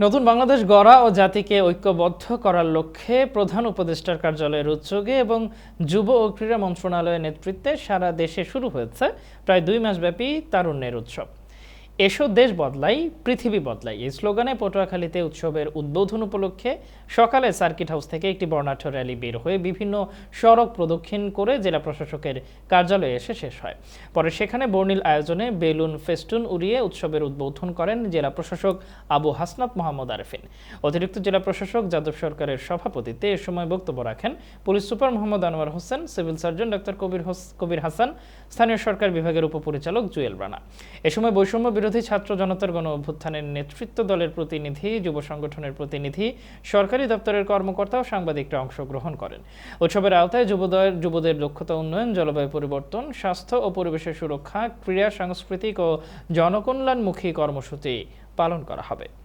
নতুন বাংলাদেশ গড়া ও জাতিকে ঐক্যবদ্ধ করার লক্ষ্যে প্রধান উপদেষ্টার কার্যালয়ের উদ্যোগে এবং যুব ও ক্রীড়া মন্ত্রণালয়ের নেতৃত্বে সারা দেশে শুরু হয়েছে প্রায় দুই মাসব্যাপী তারুণ্যের উৎসব। এসো দেশ বদলাই, পৃথিবী বদলাই। এই স্লোগানে পটুয়াখালীতে উৎসবের উদ্বোধন উপলক্ষে সকালে সার্কিট হাউস থেকে একটি বর্ণাঢ্য র্যালি বের হয়ে বিভিন্ন সড়ক প্রদক্ষিণ করে জেলা প্রশাসকের কার্যালয়ে এসে শেষ হয়। পরে সেখানে বর্ণিল আয়োজনে বেলুন, ফেস্টুন উড়িয়ে উৎসবের উদ্বোধন করেন জেলা প্রশাসক আবু হাসনাত মোহাম্মদ আরেফিন। অতিরিক্ত জেলা প্রশাসক যাদব সরকারের সভাপতিত্বে এ সময় বক্তব্য রাখেন police super Mohammad Anwar Hossain, civil surgeon doctor Kabir Kabir Hasan, স্থানীয় সরকার বিভাগের উপপরিচালক জুয়েল রানা। এ সময় বৈষম্য বিরোধী ছাত্র জনতার গণ অভ্যুত্থানের নেতৃত্ব দলের প্রতিনিধি, যুব সংগঠনের প্রতিনিধি, সরকারি দপ্তরের কর্মকর্তা ও সাংবাদিকরা অংশগ্রহণ করেন। উৎসবের আওতায় যুবদয়ের যুবদের দক্ষতা উন্নয়ন, জলবায়ু পরিবর্তন, স্বাস্থ্য ও পরিবেশের সুরক্ষা, ক্রীড়া, সাংস্কৃতিক ও জনকল্যাণমুখী কর্মসূচি পালন করা হবে।